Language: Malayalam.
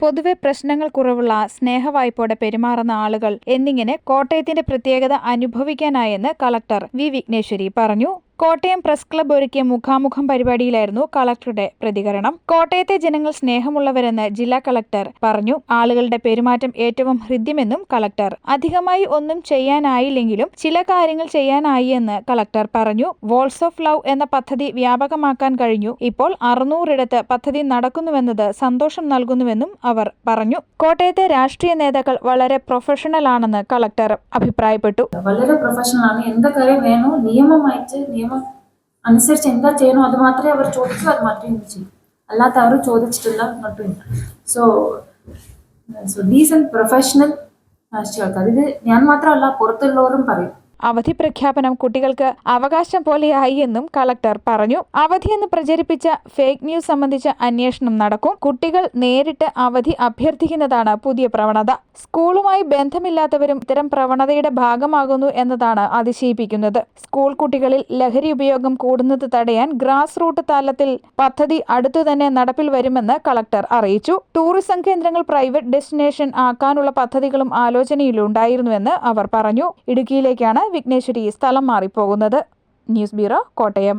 പൊതുവെ പ്രശ്നങ്ങൾ കുറവുള്ള സ്നേഹവായ്പോടെ പെരുമാറുന്ന ആളുകൾ എന്നിങ്ങനെ കോട്ടയത്തിന്റെ പ്രത്യേകത അനുഭവിക്കാനായെന്ന് കളക്ടർ വി വിഘ്നേശ്വരി പറഞ്ഞു. കോട്ടയം പ്രസ് ക്ലബ്ബ് ഒരുക്കിയ മുഖാമുഖം പരിപാടിയിലായിരുന്നു കളക്ടറുടെ പ്രതികരണം. കോട്ടയത്തെ ജനങ്ങൾ സ്നേഹമുള്ളവരെന്ന് ജില്ലാ കളക്ടർ പറഞ്ഞു. ആളുകളുടെ പെരുമാറ്റം ഏറ്റവും ഹൃദ്യമെന്നും കളക്ടർ. അധികമായി ഒന്നും ചെയ്യാനായില്ലെങ്കിലും ചില കാര്യങ്ങൾ ചെയ്യാനായി എന്ന് കളക്ടർ പറഞ്ഞു. വോൾസ് ഓഫ് ലവ് എന്ന പദ്ധതി വ്യാപകമാക്കാൻ കഴിഞ്ഞു. ഇപ്പോൾ അറുന്നൂറിടത്ത് പദ്ധതി നടക്കുന്നുവെന്നത് സന്തോഷം നൽകുന്നുവെന്നും അവർ പറഞ്ഞു. കോട്ടയത്തെ രാഷ്ട്രീയ നേതാക്കൾ വളരെ പ്രൊഫഷണൽ ആണെന്ന് കളക്ടർ അഭിപ്രായപ്പെട്ടു. വളരെ പ്രൊഫഷണൽ ആണ്. എന്തൊക്കെ വേണോ? നിയമമായിട്ട് നിയമം അനുസരിച്ച് എന്താ ചെയ്യണോ അത് മാത്രമേ അവർ ചോദിക്കൂ അത് മാത്രമേ ഇന്ന് ചെയ്യൂ. അല്ലാത്ത അവർ ചോദിച്ചിട്ടില്ല എന്നിട്ടുമില്ല സോ സോ ഡീസൻ പ്രൊഫഷണൽ രാഷ്ട്രീയ ആൾക്കാർ. ഇത് ഞാൻ മാത്രമല്ല പുറത്തുള്ളവരും പറയും. അവധി പ്രഖ്യാപനം കുട്ടികൾക്ക് അവകാശം പോലെയായി എന്നും കളക്ടർ പറഞ്ഞു. അവധി എന്ന് പ്രചരിപ്പിച്ച ഫേക്ക് ന്യൂസ് സംബന്ധിച്ച അന്വേഷണം നടക്കും. കുട്ടികൾ നേരിട്ട് അവധി അഭ്യർത്ഥിക്കുന്നതാണ് പുതിയ പ്രവണത. സ്കൂളുമായി ബന്ധമില്ലാത്തവരും ഇത്തരം പ്രവണതയുടെ ഭാഗമാകുന്നു എന്നതാണ് അതിശയിപ്പിക്കുന്നത്. സ്കൂൾ കുട്ടികളിൽ ലഹരി ഉപയോഗം കൂടുന്നത് തടയാൻ ഗ്രാസ് റൂട്ട് തലത്തിൽ പദ്ധതി അടുത്തു തന്നെ നടപ്പിൽ വരുമെന്ന് കളക്ടർ അറിയിച്ചു. ടൂറിസം കേന്ദ്രങ്ങൾ പ്രൈവറ്റ് ഡെസ്റ്റിനേഷൻ ആക്കാനുള്ള പദ്ധതികളും ആലോചനയിലുണ്ടായിരുന്നുവെന്ന് അവർ പറഞ്ഞു. ഇടുക്കിയിലേക്കാണ് വിഘ്നേശ്വരി സ്ഥലം മാറിപ്പോകുന്നത്. News bureau Kottayam.